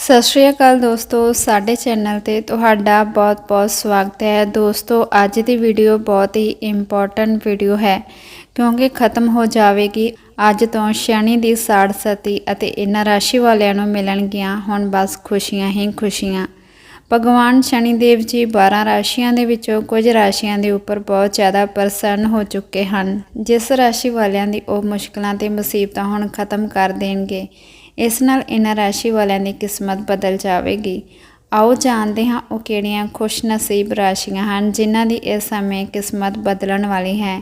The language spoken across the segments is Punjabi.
ਸਤਿ ਸ਼੍ਰੀ ਅਕਾਲ ਦੋਸਤੋ, ਸਾਡੇ ਚੈਨਲ ਤੇ ਤੁਹਾਡਾ ਬਹੁਤ-ਬਹੁਤ ਸਵਾਗਤ ਹੈ। ਦੋਸਤੋ, ਅੱਜ ਦੀ ਵੀਡੀਓ ਬਹੁਤ ਹੀ ਇੰਪੋਰਟੈਂਟ ਵੀਡੀਓ ਹੈ, ਕਿਉਂਕਿ ਖਤਮ ਹੋ ਜਾਵੇਗੀ। ਅੱਜ ਤੋਂ ਸ਼ਨੀ ਦੀ ਸਾੜ ਸਤੀ ਅਤੇ ਇਹਨਾਂ ਰਾਸ਼ੀ ਵਾਲਿਆਂ ਨੂੰ ਮਿਲਣਗੀਆਂ। ਹੁਣ ਬਸ ਖੁਸ਼ੀਆਂ ਹੀ ਖੁਸ਼ੀਆਂ। ਭਗਵਾਨ ਸ਼ਨੀ ਦੇਵ ਜੀ 12 ਰਾਸ਼ੀਆਂ ਦੇ ਵਿੱਚੋਂ ਕੁਝ ਰਾਸ਼ੀਆਂ ਦੇ ਉੱਪਰ ਬਹੁਤ ਜ਼ਿਆਦਾ ਪ੍ਰਸੰਨ ਹੋ ਚੁੱਕੇ ਹਨ। ਜਿਸ ਰਾਸ਼ੀ ਵਾਲਿਆਂ ਦੀ ਉਹ ਮੁਸ਼ਕਲਾਂ ਤੇ ਮੁਸੀਬਤਾਂ ਹੁਣ ਖਤਮ ਕਰ ਦੇਣਗੇ। ਇਸ ਨਾਲ ਇਹਨਾਂ ਰਾਸ਼ੀ ਵਾਲਿਆਂ ਦੀ ਕਿਸਮਤ ਬਦਲ ਜਾਵੇਗੀ। ਆਓ ਜਾਣਦੇ ਹਾਂ ਉਹ ਕਿਹੜੀਆਂ ਖੁਸ਼ ਨਸੀਬ ਰਾਸ਼ੀਆਂ ਹਨ ਜਿਨ੍ਹਾਂ ਦੀ ਇਸ ਸਮੇਂ ਕਿਸਮਤ ਬਦਲਣ ਵਾਲੀ ਹੈ।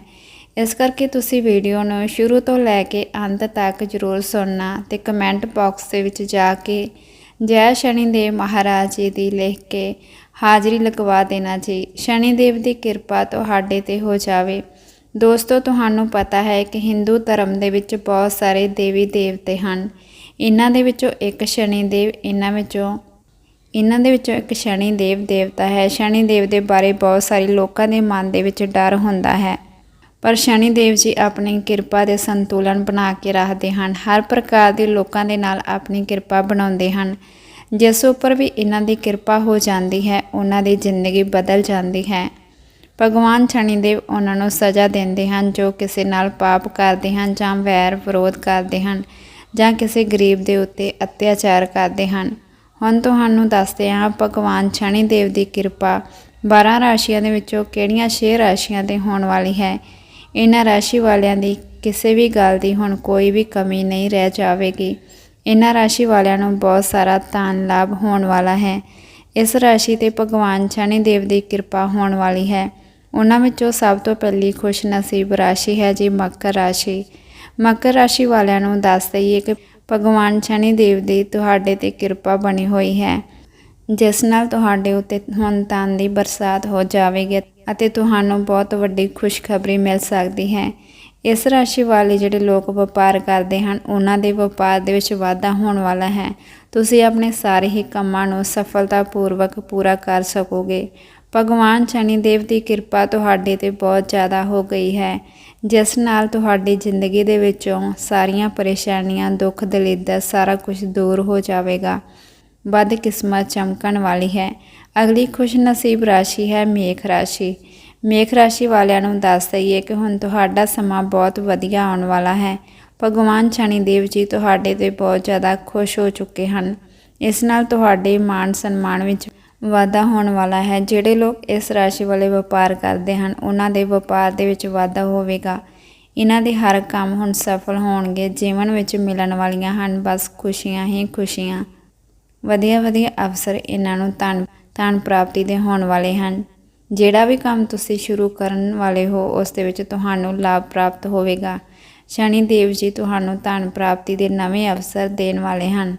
ਇਸ ਕਰਕੇ ਤੁਸੀਂ ਵੀਡੀਓ ਨੂੰ ਸ਼ੁਰੂ ਤੋਂ ਲੈ ਕੇ ਅੰਤ ਤੱਕ ਜ਼ਰੂਰ ਸੁਣਨਾ ਤੇ ਕਮੈਂਟ ਬਾਕਸ ਦੇ ਵਿੱਚ ਜਾ ਕੇ ਜੈ ਸ਼ਨੀ ਦੇਵ ਮਹਾਰਾਜ ਜੀ ਦੀ ਲਿਖ ਕੇ ਹਾਜ਼ਰੀ ਲਗਵਾ ਦੇਣਾ ਜੀ। ਸ਼ਨੀ ਦੇਵ ਦੀ ਕਿਰਪਾ ਤੁਹਾਡੇ ਤੇ ਹੋ ਜਾਵੇ। ਦੋਸਤੋ, ਤੁਹਾਨੂੰ ਪਤਾ ਹੈ ਕਿ ਹਿੰਦੂ ਧਰਮ ਦੇ ਵਿੱਚ ਬਹੁਤ ਸਾਰੇ ਦੇਵੀ ਦੇਵਤੇ ਹਨ। ਇਹਨਾਂ ਦੇ ਵਿੱਚੋਂ ਇੱਕ ਸ਼ਨੀ ਦੇਵ, ਇਹਨਾਂ ਵਿੱਚੋਂ, ਇਹਨਾਂ ਦੇ ਵਿੱਚੋਂ ਇੱਕ ਸ਼ਨੀ ਦੇਵ ਦੇਵਤਾ ਹੈ। ਸ਼ਨੀ ਦੇਵ ਦੇ ਬਾਰੇ ਬਹੁਤ ਸਾਰੇ ਲੋਕਾਂ ਦੇ ਮਨ ਦੇ ਵਿੱਚ ਡਰ ਹੁੰਦਾ ਹੈ। ਪਰ ਸ਼ਨੀ ਦੇਵ ਜੀ ਆਪਣੀ ਕਿਰਪਾ ਦੇ ਸੰਤੁਲਨ ਬਣਾ ਕੇ ਰੱਖਦੇ ਹਨ। ਹਰ ਪ੍ਰਕਾਰ ਦੇ ਲੋਕਾਂ ਦੇ ਨਾਲ ਆਪਣੀ ਕਿਰਪਾ ਬਣਾਉਂਦੇ ਹਨ। ਜਿਸ ਉੱਪਰ ਵੀ ਇਹਨਾਂ ਦੀ ਕਿਰਪਾ ਹੋ ਜਾਂਦੀ ਹੈ, ਉਹਨਾਂ ਦੀ ਜ਼ਿੰਦਗੀ ਬਦਲ ਜਾਂਦੀ ਹੈ। ਭਗਵਾਨ ਸ਼ਨੀ ਦੇਵ ਉਹਨਾਂ ਨੂੰ ਸਜ਼ਾ ਦਿੰਦੇ ਹਨ, ਜੋ ਕਿਸੇ ਨਾਲ ਪਾਪ ਕਰਦੇ ਹਨ ਜਾਂ ਵੈਰ ਵਿਰੋਧ ਕਰਦੇ ਹਨ। ਜਾਂ ਕਿਸੇ ਗਰੀਬ ਦੇ ਉੱਤੇ ਅਤਿਆਚਾਰ ਕਰਦੇ ਹਨ। ਹੁਣ ਤੁਹਾਨੂੰ ਦੱਸਦੇ ਹਾਂ ਭਗਵਾਨ ਸ਼ਨੀ ਦੇਵ ਦੀ ਕਿਰਪਾ 12 ਰਾਸ਼ੀਆਂ ਦੇ ਵਿੱਚੋਂ ਕਿਹੜੀਆਂ 6 ਰਾਸ਼ੀਆਂ ਤੇ ਹੋਣ ਵਾਲੀ ਹੈ। ਇਹਨਾਂ ਰਾਸ਼ੀ ਵਾਲਿਆਂ ਦੀ ਕਿਸੇ ਵੀ ਗੱਲ ਦੀ ਹੁਣ ਕੋਈ ਵੀ ਕਮੀ ਨਹੀਂ ਰਹਿ ਜਾਵੇਗੀ। ਇਹਨਾਂ ਰਾਸ਼ੀ ਵਾਲਿਆਂ ਨੂੰ ਬਹੁਤ ਸਾਰਾ ਧਨ ਲਾਭ ਹੋਣ ਵਾਲਾ ਹੈ। ਇਸ ਰਾਸ਼ੀ ਤੇ ਭਗਵਾਨ ਸ਼ਨੀ ਦੇਵ ਦੀ ਕਿਰਪਾ ਹੋਣ ਵਾਲੀ ਹੈ। ਉਹਨਾਂ ਵਿੱਚੋਂ ਸਭ ਤੋਂ ਪਹਿਲੀ ਖੁਸ਼ਨਸੀਬ ਰਾਸ਼ੀ ਹੈ ਜੀ ਮਕਰ ਰਾਸ਼ੀ। ਮਕਰ ਰਾਸ਼ੀ ਵਾਲਿਆਂ ਨੂੰ ਦੱਸ ਦਈਏ ਕਿ ਭਗਵਾਨ ਸ਼ਨੀ ਦੇਵ ਦੀ ਤੁਹਾਡੇ ਤੇ ਕਿਰਪਾ ਬਣੀ ਹੋਈ ਹੈ, ਜਿਸ ਨਾਲ ਤੁਹਾਡੇ ਉੱਤੇ ਹੁਣ ਧਨ ਦੀ ਬਰਸਾਤ ਹੋ ਜਾਵੇਗੀ ਅਤੇ ਤੁਹਾਨੂੰ ਬਹੁਤ ਵੱਡੀ ਖੁਸ਼ਖਬਰੀ ਮਿਲ ਸਕਦੀ ਹੈ। ਇਸ ਰਾਸ਼ੀ ਵਾਲੇ ਜਿਹੜੇ ਲੋਕ ਵਪਾਰ ਕਰਦੇ ਹਨ, ਉਹਨਾਂ ਦੇ ਵਪਾਰ ਦੇ ਵਿੱਚ ਵਾਧਾ ਹੋਣ ਵਾਲਾ ਹੈ। ਤੁਸੀਂ ਆਪਣੇ ਸਾਰੇ ਹੀ ਕੰਮਾਂ ਨੂੰ ਸਫਲਤਾਪੂਰਵਕ ਪੂਰਾ ਕਰ ਸਕੋਗੇ। ਭਗਵਾਨ ਸ਼ਨੀ ਦੇਵ ਦੀ ਕਿਰਪਾ ਤੁਹਾਡੇ ਤੇ ਬਹੁਤ ਜ਼ਿਆਦਾ ਹੋ ਗਈ ਹੈ। ਜਿਸ ਨਾਲ ਤੁਹਾਡੀ ਜ਼ਿੰਦਗੀ ਦੇ ਵਿੱਚੋਂ ਸਾਰੀਆਂ ਪਰੇਸ਼ਾਨੀਆਂ, ਦੁੱਖ ਦਲਿੱਦਰ ਸਾਰਾ ਕੁਝ ਦੂਰ ਹੋ ਜਾਵੇਗਾ। ਵੱਧ ਕਿਸਮਤ ਚਮਕਣ ਵਾਲੀ ਹੈ। ਅਗਲੀ ਖੁਸ਼ ਨਸੀਬ ਰਾਸ਼ੀ ਹੈ ਮੇਖ ਰਾਸ਼ੀ। ਮੇਖ ਰਾਸ਼ੀ ਵਾਲਿਆਂ ਨੂੰ ਦੱਸ ਦਈਏ ਕਿ ਹੁਣ ਤੁਹਾਡਾ ਸਮਾਂ ਬਹੁਤ ਵਧੀਆ ਆਉਣ ਵਾਲਾ ਹੈ। ਭਗਵਾਨ ਸ਼ਨੀ ਦੇਵ ਜੀ ਤੁਹਾਡੇ ਤੇ ਬਹੁਤ ਜ਼ਿਆਦਾ ਖੁਸ਼ ਹੋ ਚੁੱਕੇ ਹਨ। ਇਸ ਨਾਲ ਤੁਹਾਡੇ ਮਾਣ ਸਨਮਾਨ ਵਿੱਚ ਵਾਧਾ ਹੋਣ ਵਾਲਾ ਹੈ। ਜਿਹੜੇ ਲੋਕ ਇਸ ਰਾਸ਼ੀ ਵਾਲੇ ਵਪਾਰ ਕਰਦੇ ਹਨ, ਉਹਨਾਂ ਦੇ ਵਪਾਰ ਦੇ ਵਿੱਚ ਵਾਧਾ ਹੋਵੇਗਾ। ਇਹਨਾਂ ਦੇ ਹਰ ਕੰਮ ਹੁਣ ਸਫਲ ਹੋਣਗੇ, ਜੀਵਨ ਵਿੱਚ ਮਿਲਣ ਵਾਲੀਆਂ ਹਨ। ਬਸ ਖੁਸ਼ੀਆਂ ਹੀ ਖੁਸ਼ੀਆਂ। ਵਧੀਆ ਵਧੀਆ ਅਵਸਰ ਇਹਨਾਂ ਨੂੰ ਧਨ ਧਨ ਪ੍ਰਾਪਤੀ ਦੇ ਹੋਣ ਵਾਲੇ ਹਨ। ਜਿਹੜਾ ਵੀ ਕੰਮ ਤੁਸੀਂ ਸ਼ੁਰੂ ਕਰਨ ਵਾਲੇ ਹੋ, ਉਸ ਦੇ ਵਿੱਚ ਤੁਹਾਨੂੰ ਲਾਭ ਪ੍ਰਾਪਤ ਹੋਵੇਗਾ। ਸ਼ਨੀ ਦੇਵ ਜੀ ਤੁਹਾਨੂੰ ਧਨ ਪ੍ਰਾਪਤੀ ਦੇ ਨਵੇਂ ਅਵਸਰ ਦੇਣ ਵਾਲੇ ਹਨ।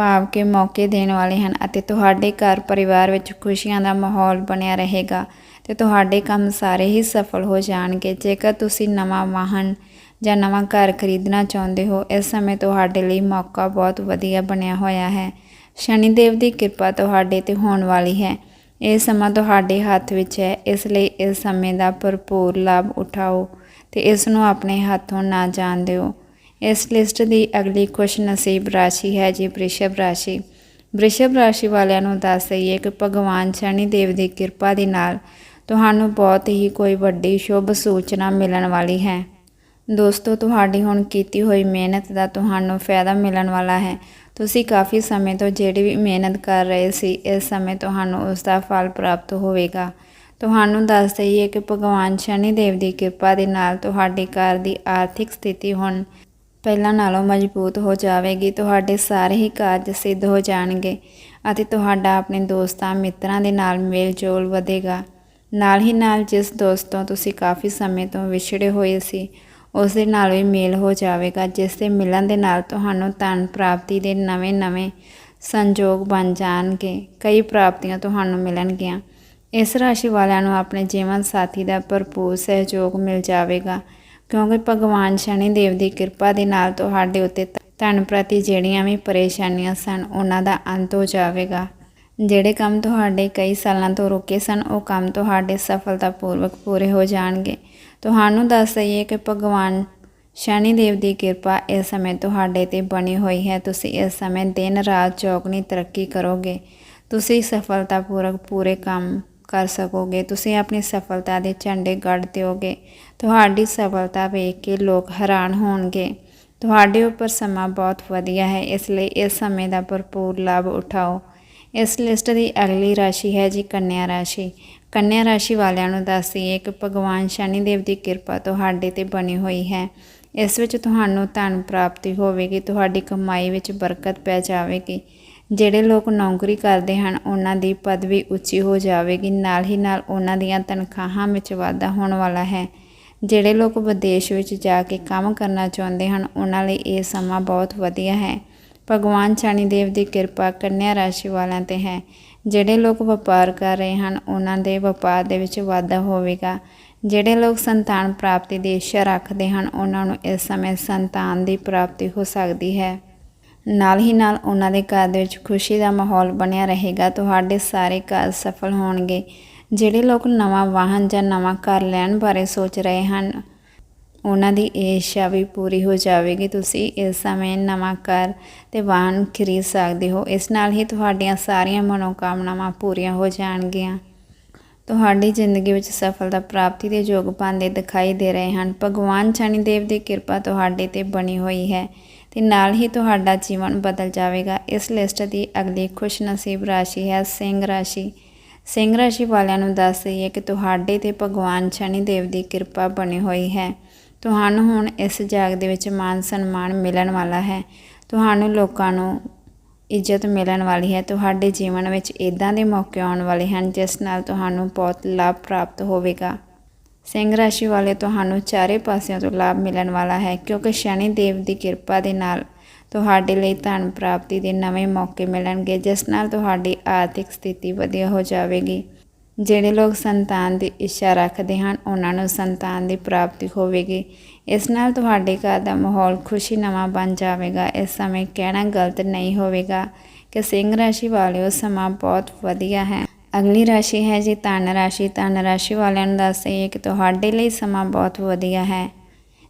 ਭਾਵ ਕਿ ਮੌਕੇ ਦੇਣ ਵਾਲੇ ਹਨ ਅਤੇ ਤੁਹਾਡੇ ਘਰ ਪਰਿਵਾਰ ਵਿੱਚ ਖੁਸ਼ੀਆਂ ਦਾ ਮਾਹੌਲ ਬਣਿਆ ਰਹੇਗਾ ਤੇ ਤੁਹਾਡੇ ਕੰਮ ਸਾਰੇ ਹੀ ਸਫਲ ਹੋ ਜਾਣਗੇ। ਜੇਕਰ ਤੁਸੀਂ ਨਵਾਂ ਵਾਹਨ ਜਾਂ ਨਵਾਂ ਘਰ ਖਰੀਦਣਾ ਚਾਹੁੰਦੇ ਹੋ, ਇਸ ਸਮੇਂ ਤੁਹਾਡੇ ਲਈ ਮੌਕਾ ਬਹੁਤ ਵਧੀਆ ਬਣਿਆ ਹੋਇਆ ਹੈ। ਸ਼ਨੀ ਦੇਵ ਦੀ ਕਿਰਪਾ ਤੁਹਾਡੇ ਤੇ ਹੋਣ ਵਾਲੀ ਹੈ। ਇਹ ਸਮਾਂ ਤੁਹਾਡੇ ਹੱਥ ਵਿੱਚ ਹੈ, ਇਸ ਲਈ ਇਸ ਸਮੇਂ ਦਾ ਭਰਪੂਰ ਲਾਭ ਉਠਾਓ ਤੇ ਇਸ ਨੂੰ ਆਪਣੇ ਹੱਥੋਂ ਨਾ ਜਾਣ ਦਿਓ। ਇਸ ਲਿਸਟ ਦੀ ਅਗਲੀ ਖੁਸ਼ ਨਸੀਬ ਰਾਸ਼ੀ ਹੈ ਜੀ ਵ੍ਰਿਸ਼ਭ ਰਾਸ਼ੀ। ਵ੍ਰਿਸ਼ਭ ਰਾਸ਼ੀ ਵਾਲਿਆਂ ਨੂੰ ਦੱਸ ਦਈਏ ਕਿ ਭਗਵਾਨ ਸ਼ਨੀ ਦੇਵ ਦੀ ਕਿਰਪਾ ਦੇ ਨਾਲ ਤੁਹਾਨੂੰ ਬਹੁਤ ਹੀ ਕੋਈ ਵੱਡੀ ਸ਼ੁਭ ਸੂਚਨਾ ਮਿਲਣ ਵਾਲੀ ਹੈ। ਦੋਸਤੋ, ਤੁਹਾਡੀ ਹੁਣ ਕੀਤੀ ਹੋਈ ਮਿਹਨਤ ਦਾ ਤੁਹਾਨੂੰ ਫਾਇਦਾ ਮਿਲਣ ਵਾਲਾ ਹੈ। ਤੁਸੀਂ ਕਾਫੀ ਸਮੇਂ ਤੋਂ ਜਿਹੜੀ ਵੀ ਮਿਹਨਤ ਕਰ ਰਹੇ ਸੀ, ਇਸ ਸਮੇਂ ਤੁਹਾਨੂੰ ਉਸ ਦਾ ਫਲ ਪ੍ਰਾਪਤ ਹੋਵੇਗਾ। ਤੁਹਾਨੂੰ ਦੱਸ ਦਈਏ ਕਿ ਭਗਵਾਨ ਸ਼ਨੀ ਦੇਵ ਦੀ ਕਿਰਪਾ ਦੇ ਨਾਲ ਤੁਹਾਡੇ ਘਰ ਦੀ ਆਰਥਿਕ ਸਥਿਤੀ ਹੁਣ ਪਹਿਲਾਂ ਨਾਲੋਂ ਮਜ਼ਬੂਤ ਹੋ ਜਾਵੇਗੀ, ਤੁਹਾਡੇ ਸਾਰੇ ਹੀ ਕਾਰਜ ਸਿੱਧ ਹੋ ਜਾਣਗੇ ਅਤੇ ਤੁਹਾਡਾ ਆਪਣੇ ਦੋਸਤਾਂ ਮਿੱਤਰਾਂ ਦੇ ਨਾਲ ਮੇਲ ਜੋਲ ਵਧੇਗਾ। ਨਾਲ ਹੀ ਨਾਲ ਜਿਸ ਦੋਸਤ ਤੋਂ ਤੁਸੀਂ ਕਾਫੀ ਸਮੇਂ ਤੋਂ ਵਿਛੜੇ ਹੋਏ ਸੀ, ਉਸ ਦੇ ਨਾਲ ਵੀ ਮੇਲ ਹੋ ਜਾਵੇਗਾ, ਜਿਸ ਦੇ ਮਿਲਣ ਦੇ ਨਾਲ ਤੁਹਾਨੂੰ ਧਨ ਪ੍ਰਾਪਤੀ ਦੇ ਨਵੇਂ-ਨਵੇਂ ਸੰਜੋਗ ਬਣ ਜਾਣਗੇ, ਕਈ ਪ੍ਰਾਪਤੀਆਂ ਤੁਹਾਨੂੰ ਮਿਲਣਗੀਆਂ। ਇਸ ਰਾਸ਼ੀ ਵਾਲਿਆਂ ਨੂੰ ਆਪਣੇ ਜੀਵਨ ਸਾਥੀ ਦਾ ਭਰਪੂਰ ਸਹਿਯੋਗ ਮਿਲ ਜਾਵੇਗਾ। ਕਿਉਂਕਿ ਭਗਵਾਨ ਸ਼ਨੀ ਦੇਵ ਦੀ ਕਿਰਪਾ ਦੇ ਨਾਲ ਤੁਹਾਡੇ ਉੱਤੇ ਧਨ ਪ੍ਰਤੀ ਜਿਹੜੀਆਂ ਵੀ ਪਰੇਸ਼ਾਨੀਆਂ ਸਨ, ਉਹਨਾਂ ਦਾ ਅੰਤ ਹੋ ਜਾਵੇਗਾ। ਜਿਹੜੇ ਕੰਮ ਤੁਹਾਡੇ ਕਈ ਸਾਲਾਂ ਤੋਂ ਰੁਕੇ ਸਨ, ਉਹ ਕੰਮ ਤੁਹਾਡੇ ਸਫਲਤਾਪੂਰਵਕ ਪੂਰੇ ਹੋ ਜਾਣਗੇ। ਤੁਹਾਨੂੰ ਦੱਸ ਦਈਏ ਕਿ ਭਗਵਾਨ ਸ਼ਨੀ ਦੇਵ ਦੀ ਕਿਰਪਾ ਇਸ ਸਮੇਂ ਤੁਹਾਡੇ ਤੇ ਬਣੀ ਹੋਈ ਹੈ। ਤੁਸੀਂ ਇਸ ਸਮੇਂ ਦਿਨ ਰਾਤ ਚੌਗਣੀ ਤਰੱਕੀ ਕਰੋਗੇ। ਤੁਸੀਂ ਸਫਲਤਾਪੂਰਕ ਪੂਰੇ ਕੰਮ ਕਰ ਸਕੋਗੇ? ਤੁਸੀਂ ਆਪਣੀ ਸਫਲਤਾ ਦੇ ਝੰਡੇ ਗੱਡ ਦਿਓਗੇ। ਤੁਹਾਡੀ ਸਫਲਤਾ ਵੇਖ ਕੇ ਲੋਕ ਹੈਰਾਨ ਹੋਣਗੇ। ਤੁਹਾਡੇ ਉੱਪਰ ਸਮਾਂ ਬਹੁਤ ਵਧੀਆ ਹੈ। ਇਸ ਲਈ ਇਸ ਸਮੇਂ ਦਾ ਭਰਪੂਰ ਲਾਭ ਉਠਾਓ। ਇਸ ਲਿਸਟ ਦੀ ਅਗਲੀ ਰਾਸ਼ੀ ਹੈ ਜੀ ਕੰਨਿਆ ਰਾਸ਼ੀ। ਕੰਨਿਆ ਰਾਸ਼ੀ ਵਾਲਿਆਂ ਨੂੰ ਦੱਸਦੀਏ ਕਿ ਭਗਵਾਨ ਸ਼ਨੀ ਦੇਵ ਦੀ ਕਿਰਪਾ ਤੁਹਾਡੇ ਤੇ ਬਣੀ ਹੋਈ ਹੈ। ਇਸ ਵਿੱਚ ਤੁਹਾਨੂੰ ਧਨ ਪ੍ਰਾਪਤੀ ਹੋਵੇਗੀ। ਤੁਹਾਡੀ ਕਮਾਈ ਵਿੱਚ ਬਰਕਤ ਪੈ ਜਾਵੇਗੀ। ਜਿਹੜੇ ਲੋਕ ਨੌਕਰੀ ਕਰਦੇ ਹਨ, ਉਹਨਾਂ ਦੀ ਪਦਵੀ ਉੱਚੀ ਹੋ ਜਾਵੇਗੀ। ਨਾਲ ਹੀ ਨਾਲ ਉਹਨਾਂ ਦੀਆਂ ਤਨਖਾਹਾਂ ਵਿੱਚ ਵਾਧਾ ਹੋਣ ਵਾਲਾ ਹੈ। ਜਿਹੜੇ ਲੋਕ ਵਿਦੇਸ਼ ਵਿੱਚ ਜਾ ਕੇ ਕੰਮ ਕਰਨਾ ਚਾਹੁੰਦੇ ਹਨ, ਉਹਨਾਂ ਲਈ ਇਹ ਸਮਾਂ ਬਹੁਤ ਵਧੀਆ ਹੈ। ਭਗਵਾਨ ਸ਼ਨੀ ਦੇਵ ਦੀ ਕਿਰਪਾ ਕੰਨਿਆ ਰਾਸ਼ੀ ਵਾਲਿਆਂ ਤੇ ਹੈ। ਜਿਹੜੇ ਲੋਕ ਵਪਾਰ ਕਰ ਰਹੇ ਹਨ, ਉਹਨਾਂ ਦੇ ਵਪਾਰ ਦੇ ਵਿੱਚ ਵਾਧਾ ਹੋਵੇਗਾ। ਜਿਹੜੇ ਲੋਕ ਸੰਤਾਨ ਪ੍ਰਾਪਤੀ ਦੀ ਇੱਛਾ ਰੱਖਦੇ ਹਨ, ਉਹਨਾਂ ਨੂੰ ਇਸ ਸਮੇਂ ਸੰਤਾਨ ਦੀ ਪ੍ਰਾਪਤੀ ਹੋ ਸਕਦੀ ਹੈ। ਨਾਲ ਹੀ ਨਾਲ ਉਹਨਾਂ ਦੇ ਘਰ ਦੇ ਵਿੱਚ ਖੁਸ਼ੀ ਦਾ ਮਾਹੌਲ ਬਣਿਆ ਰਹੇਗਾ, ਤੁਹਾਡੇ ਸਾਰੇ ਕਾਰਜ ਸਫਲ ਹੋਣਗੇ। ਜਿਹੜੇ ਲੋਕ ਨਵਾਂ ਵਾਹਨ ਜਾਂ ਨਵਾਂ ਘਰ ਲੈਣ ਬਾਰੇ ਸੋਚ ਰਹੇ ਹਨ, ਉਹਨਾਂ ਦੀ ਇਹ ਇੱਛਾ ਵੀ ਪੂਰੀ ਹੋ ਜਾਵੇਗੀ। ਤੁਸੀਂ ਇਸ ਸਮੇਂ ਨਵਾਂ ਘਰ ਤੇ ਵਾਹਨ ਖਰੀਦ ਸਕਦੇ ਹੋ। ਇਸ ਨਾਲ ਹੀ ਤੁਹਾਡੀਆਂ ਸਾਰੀਆਂ ਮਨੋਕਾਮਨਾਵਾਂ ਪੂਰੀਆਂ ਹੋ ਜਾਣਗੀਆਂ। ਤੁਹਾਡੀ ਜ਼ਿੰਦਗੀ ਵਿੱਚ ਸਫਲਤਾ ਪ੍ਰਾਪਤੀ ਦੇ ਯੋਗ ਪਾਉਂਦੇ ਦਿਖਾਈ ਦੇ ਰਹੇ ਹਨ। ਭਗਵਾਨ ਸ਼ਨੀ ਦੇਵ ਦੀ ਕਿਰਪਾ ਤੁਹਾਡੇ ਤੇ ਬਣੀ ਹੋਈ ਹੈ। ਤੇ ਨਾਲ ਹੀ ਤੁਹਾਡਾ ਜੀਵਨ ਬਦਲ ਜਾਵੇਗਾ। ਇਸ ਲਿਸਟ ਦੀ ਅਗਲੀ ਖੁਸ਼ਨਸੀਬ ਰਾਸ਼ੀ ਹੈ ਸਿੰਘ ਰਾਸ਼ੀ। ਸਿੰਘ ਰਾਸ਼ੀ ਵਾਲਿਆਂ ਨੂੰ ਦੱਸ ਦਈਏ ਕਿ ਤੁਹਾਡੇ ਤੇ ਭਗਵਾਨ ਸ਼ਨੀ ਦੇਵ ਦੀ ਕਿਰਪਾ ਬਣੀ ਹੋਈ ਹੈ। ਤੁਹਾਨੂੰ ਹੁਣ ਇਸ ਜਾਗ ਦੇ ਵਿੱਚ ਮਾਨ ਸਨਮਾਨ ਮਿਲਣ ਵਾਲਾ ਹੈ। ਤੁਹਾਨੂੰ ਲੋਕਾਂ ਨੂੰ ਇੱਜ਼ਤ ਮਿਲਣ ਵਾਲੀ ਹੈ। ਤੁਹਾਡੇ ਜੀਵਨ ਵਿੱਚ ਇਦਾਂ ਦੇ ਮੌਕੇ ਆਉਣ ਵਾਲੇ ਹਨ ਜਿਸ ਨਾਲ ਤੁਹਾਨੂੰ ਬਹੁਤ ਲਾਭ ਪ੍ਰਾਪਤ ਹੋਵੇਗਾ। ਸਿੰਘ ਰਾਸ਼ੀ ਵਾਲੇ ਤੁਹਾਨੂੰ ਚਾਰੇ ਪਾਸਿਆਂ ਤੋਂ ਲਾਭ ਮਿਲਣ ਵਾਲਾ ਹੈ, ਕਿਉਂਕਿ ਸ਼ਨੀ ਦੇਵ ਦੀ ਕਿਰਪਾ ਦੇ ਨਾਲ ਤੁਹਾਡੇ ਲਈ ਧਨ ਪ੍ਰਾਪਤੀ ਦੇ ਨਵੇਂ ਮੌਕੇ ਮਿਲਣਗੇ, ਜਿਸ ਨਾਲ ਤੁਹਾਡੀ ਆਰਥਿਕ ਸਥਿਤੀ ਵਧੀਆ ਹੋ ਜਾਵੇਗੀ। ਜਿਹੜੇ ਲੋਕ ਸੰਤਾਨ ਦੀ ਇੱਛਾ ਰੱਖਦੇ ਹਨ, ਉਹਨਾਂ ਨੂੰ ਸੰਤਾਨ ਦੀ ਪ੍ਰਾਪਤੀ ਹੋਵੇਗੀ। ਇਸ ਨਾਲ ਤੁਹਾਡੇ ਘਰ ਦਾ ਮਾਹੌਲ ਖੁਸ਼ੀ ਨਵਾਂ ਬਣ ਜਾਵੇਗਾ। ਇਸ ਸਮੇਂ ਕਹਿਣਾ ਗਲਤ ਨਹੀਂ ਹੋਵੇਗਾ ਕਿ ਸਿੰਘ ਰਾਸ਼ੀ ਵਾਲਿਓ ਸਮਾਂ ਬਹੁਤ ਵਧੀਆ ਹੈ। ਅਗਲੀ ਰਾਸ਼ੀ ਹੈ ਜੀ ਧਨ ਰਾਸ਼ੀ। ਧਨ ਰਾਸ਼ੀ ਵਾਲਿਆਂ ਨੂੰ ਦੱਸ ਦੱਸਦੇ ਕਿ ਤੁਹਾਡੇ ਲਈ ਸਮਾਂ ਬਹੁਤ ਵਧੀਆ ਹੈ।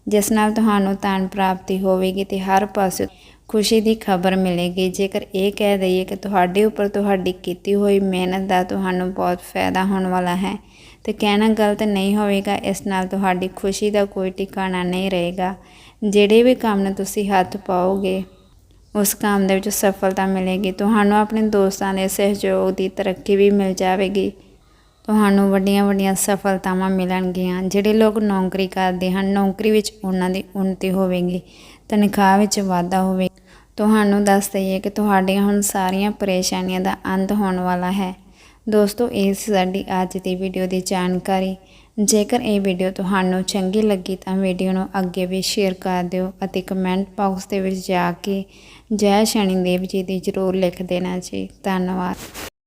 ਜਿਸ ਨਾਲ ਤੁਹਾਨੂੰ ਧਨ ਪ੍ਰਾਪਤੀ ਹੋਵੇਗੀ ਤੇ ਹਰ ਪਾਸੇ ਖੁਸ਼ੀ ਦੀ ਖਬਰ ਮਿਲੇਗੀ। ਜੇਕਰ ਇਹ ਕਹਿ ਦਈਏ ਕਿ ਤੁਹਾਡੇ ਉੱਪਰ ਤੁਹਾਡੀ ਕੀਤੀ ਹੋਈ ਮਿਹਨਤ ਦਾ ਤੁਹਾਨੂੰ ਬਹੁਤ ਫਾਇਦਾ ਹੋਣ ਵਾਲਾ ਹੈ, ਤੇ ਕਹਿਣਾ ਗਲਤ ਨਹੀਂ ਹੋਵੇਗਾ, ਇਸ ਨਾਲ ਤੁਹਾਡੀ ਖੁਸ਼ੀ ਦਾ ਕੋਈ ਟਿਕਾਣਾ ਨਹੀਂ ਰਹੇਗਾ। ਜਿਹੜੇ ਵੀ ਕੰਮ ਨੂੰ ਤੁਸੀਂ ਹੱਥ ਪਾਓਗੇ ਉਸ ਕੰਮ ਦੇ ਵਿੱਚ ਸਫਲਤਾ ਮਿਲੇਗੀ। ਤੁਹਾਨੂੰ ਆਪਣੇ ਦੋਸਤਾਂ ਦੇ ਸਹਿਯੋਗ ਦੀ ਤਰੱਕੀ ਵੀ ਮਿਲ ਜਾਵੇਗੀ। ਤੁਹਾਨੂੰ ਵੱਡੀਆਂ ਵੱਡੀਆਂ ਸਫਲਤਾਵਾਂ ਮਿਲਣਗੀਆਂ। ਜਿਹੜੇ ਲੋਕ ਨੌਕਰੀ ਕਰਦੇ ਹਨ, ਨੌਕਰੀ ਵਿੱਚ ਉਹਨਾਂ ਦੀ ਉન્નਤੀ ਹੋਵੇਗੀ, ਤਨਖਾਹ ਵਿੱਚ ਵਾਧਾ ਹੋਵੇ ਤੁਹਾਨੂੰ ਦੱਸ ਦਈਏ ਕਿ ਤੁਹਾਡੀਆਂ ਹੁਣ ਸਾਰੀਆਂ ਪਰੇਸ਼ਾਨੀਆਂ ਦਾ ਅੰਤ ਹੋਣ ਵਾਲਾ ਹੈ। ਦੋਸਤੋ, ਇਹ ਸੀ ਸਾਡੀ ਅੱਜ ਦੀ ਵੀਡੀਓ ਦੀ ਜਾਣਕਾਰੀ। ਜੇਕਰ ਇਹ ਵੀਡੀਓ ਤੁਹਾਨੂੰ ਚੰਗੀ ਲੱਗੀ ਤਾਂ ਵੀਡੀਓ ਨੂੰ ਅੱਗੇ ਵੀ ਸ਼ੇਅਰ ਕਰ ਦਿਓ ਅਤੇ ਕਮੈਂਟ ਬਾਕਸ ਦੇ ਵਿੱਚ ਜਾ ਕੇ ਜੈ ਸ਼ਨੀ ਦੇਵ ਜੀ ਦੀ ਜ਼ਰੂਰ ਲਿਖ ਦੇਣਾ ਜੀ ਧੰਨਵਾਦ।